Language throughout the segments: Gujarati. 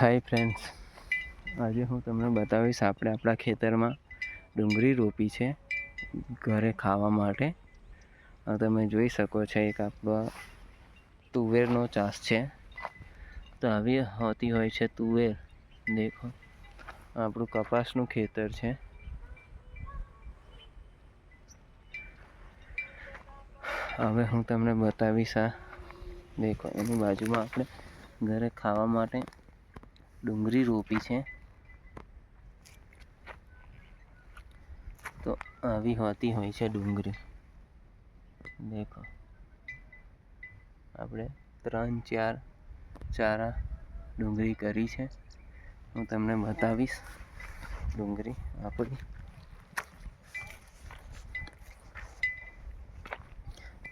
હાય ફ્રેન્ડ્સ આજે હું તમને બતાવીશ આપણે આપણા ખેતરમાં ડુંગળી રોપી છે ઘરે ખાવા માટે. તમે જોઈ શકો છો, એક આપણો તુવેરનો ચાસ છે. તો આવી હોતી હોય છે તુવેર. દેખો, આપણું કપાસનું ખેતર છે. હવે હું તમને બતાવીશ આ. દેખો, એની બાજુમાં આપણે ઘરે ખાવા માટે ડુંગળી રોપી છે. તો આવી હોતી હોય છે ડુંગળી. દેખો. આપણે ત્રણ, ચાર ચારા ડુંગળી કરી છે. હું તમને બતાવીશ ડુંગળી આપણી.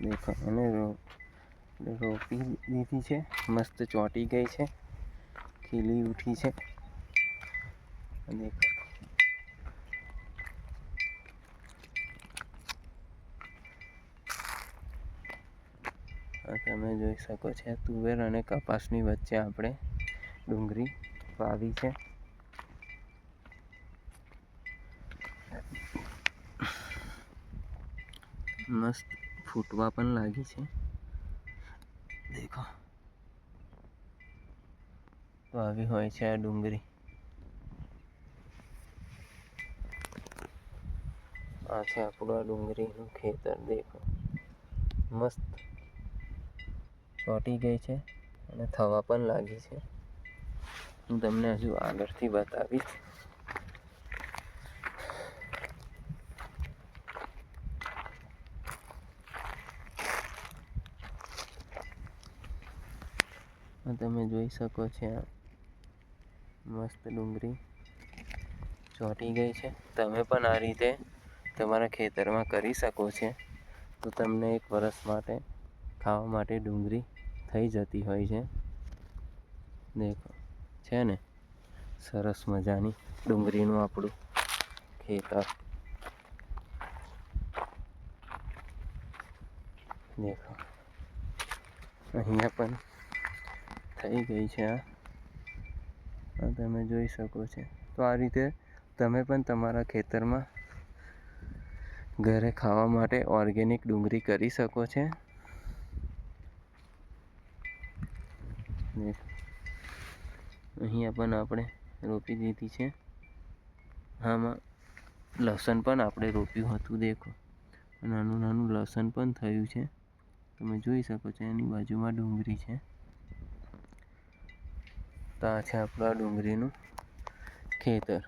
દેખો, એને રોપી દીધી છે. મસ્ત ચોંટી ગઈ છે. ખીલી ઉઠી છે. અને તમે જોઈ શકો છો, તુવેર અને કપાસની વચ્ચે આપણે ડુંગળી વાવી છે. મસ્ત ફૂટવા પણ લાગી છે. દેખો. આવી હોય છે આ ડુંગળી. આ છે આપણું આ ડુંગળીનું ખેતર, દેખો. મસ્ત ચોટી ગઈ છે અને થવા પણ લાગી છે. હું તમને હજુ આગળથી બતાવીશ. તમે જોઈ શકો છો મસ્ત ડુંગળી ચોંટી ગઈ છે. તમે પણ આ રીતે તમારા ખેતરમાં કરી શકો છો. તો તમને એક વરસ માટે ખાવા માટે ડુંગળી થઈ જતી હોય છે. દેખો, છે ને? સરસ મજાની ડુંગળીનું આપણું ખેતર. દેખો, અહીંયા પણ થઈ ગઈ છે આ. તમે જોઈ શકો છો. તો આ રીતે તમે પણ તમારા ખેતરમાં ઘરે ખાવા માટે ઓર્ગેનિક ડુંગળી કરી શકો છો. અહીંયા પણ આપણે રોપી દીધી છે. આમાં લસણ પણ આપણે રોપ્યું હતું, દેખો. નાનું નાનું લસણ પણ થયું છે. તમે જોઈ શકો છો, એની બાજુમાં ડુંગળી છે. આ છે આપણા ડુંગળીનું ખેતર.